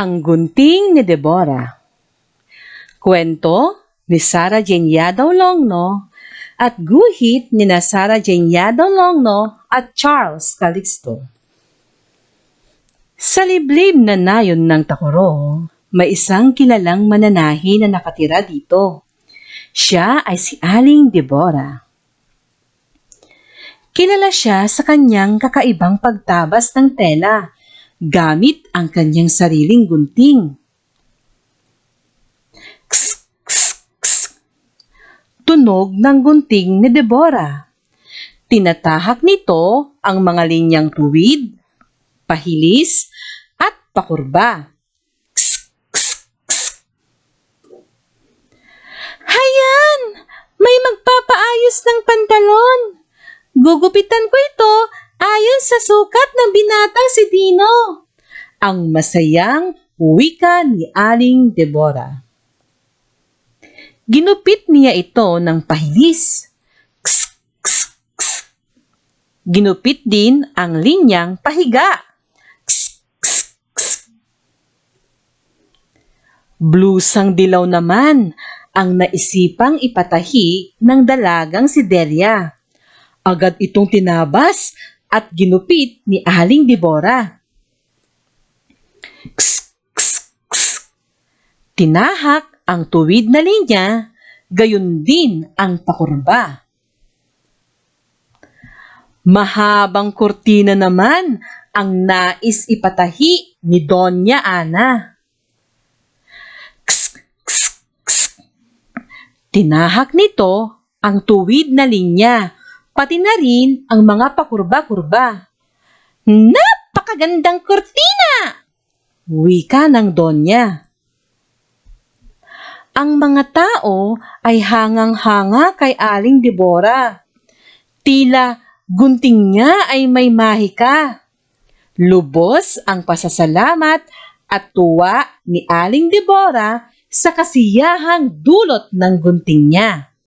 Ang gunting ni Deborah. Kwento ni Sarah Jane Yadaw Longno at guhit ni Jane Yadaw Longno at Charles Calixto. Sa liblib na nayon ng Takoro, may isang kilalang mananahi na nakatira dito. Siya ay si Aling Deborah. Kilala siya sa kanyang kakaibang pagtabas ng tela gamit ang kanyang sariling gunting. Ks, ks, ks. Tunog ng gunting ni Deborah. Tinatahak nito ang mga linyang tuwid, pahilis, at pakurba. Ks, ks, ks. Hayan! May magpapaayos ng pantalon! Gugupitan ko ito ayon sa sukat ng binatang si Dino. Ang masayang wika ni Aling Deborah. Ginupit niya ito ng pahilis. Ks, ks, ks. Ginupit din ang linyang pahiga. Ks, ks, ks. Blusang dilaw naman ang naisipang ipatahi ng dalagang si Delia. Agad itong tinabas at ginupit ni Aling Deborah. Ks, ks, ks. Tinahak ang tuwid na linya, gayon din ang pakurba. Mahabang kurtina naman ang nais ipatahi ni Donya Ana. Ks, ks, ks. Tinahak nito ang tuwid na linya, pati na rin ang mga pakurba-kurba. Napakagandang kurtina! Wika ng Donya. Ang mga tao ay hangang-hanga kay Aling Deborah. Tila gunting niya ay may mahika. Lubos ang pasasalamat at tuwa ni Aling Deborah sa kasiyahang dulot ng gunting niya.